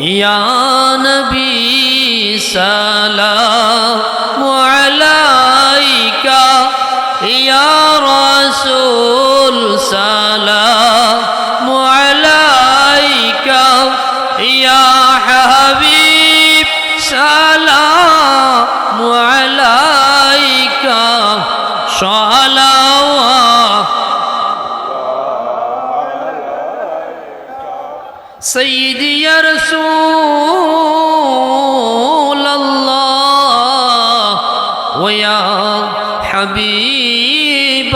يا نبي سلام عليك يا رسول সঈদি রসুল ওয়া হাবিব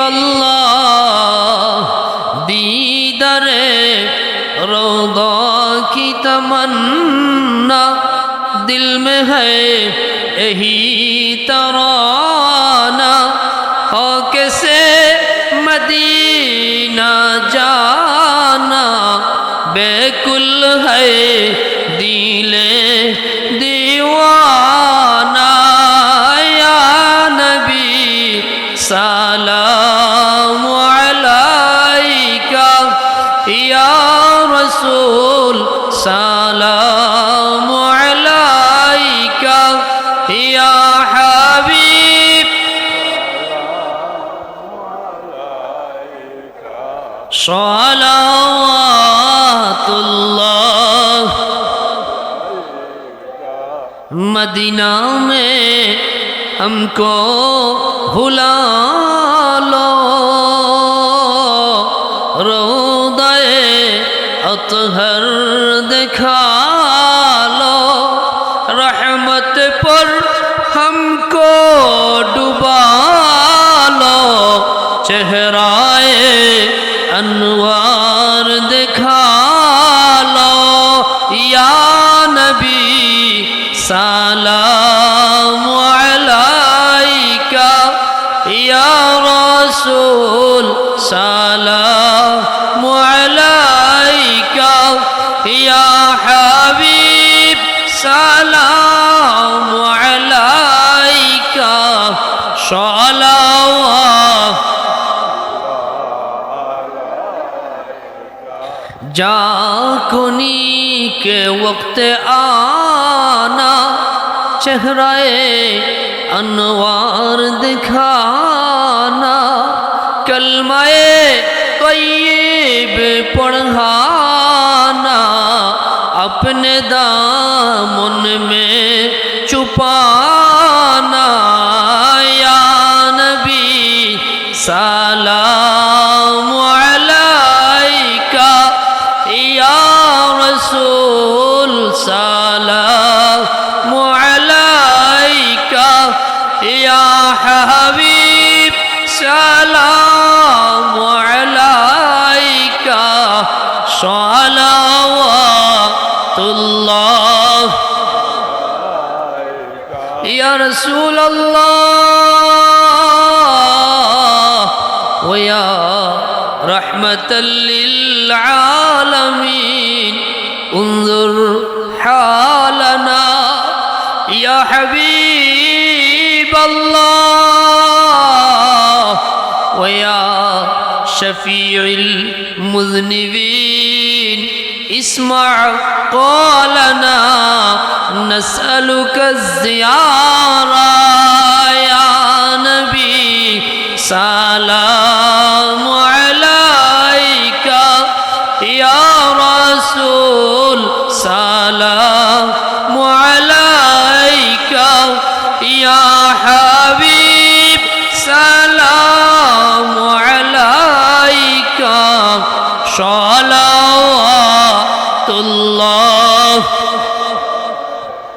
দিদারে রৌদ কি তমন্না দিল মে হ্যাঁ এই তরা کل ہے دل ديوانا يا نبي سلام عليك يا رسول سلام علیکہ یا حبیب سوالا मदीना में हमको भुला लो। रोदय अतहर दिखा السلام عليك يا رسول سلام عليك يا حبيب سلام عليك صلوات جاكني کے وقت آ चेहराए अनवार दिखाना कलमाए तय्यब पढ़ाना अपने दामन में يا حبيب سلام عليك. صلوات الله. يا رسول الله. ويا رحمة للعالمين. انظر حالنا يا حبيب. الله ويا شفيع المذنبين. اسمع قولنا نسألك الزيارة يا نبي. سلام عليك সলা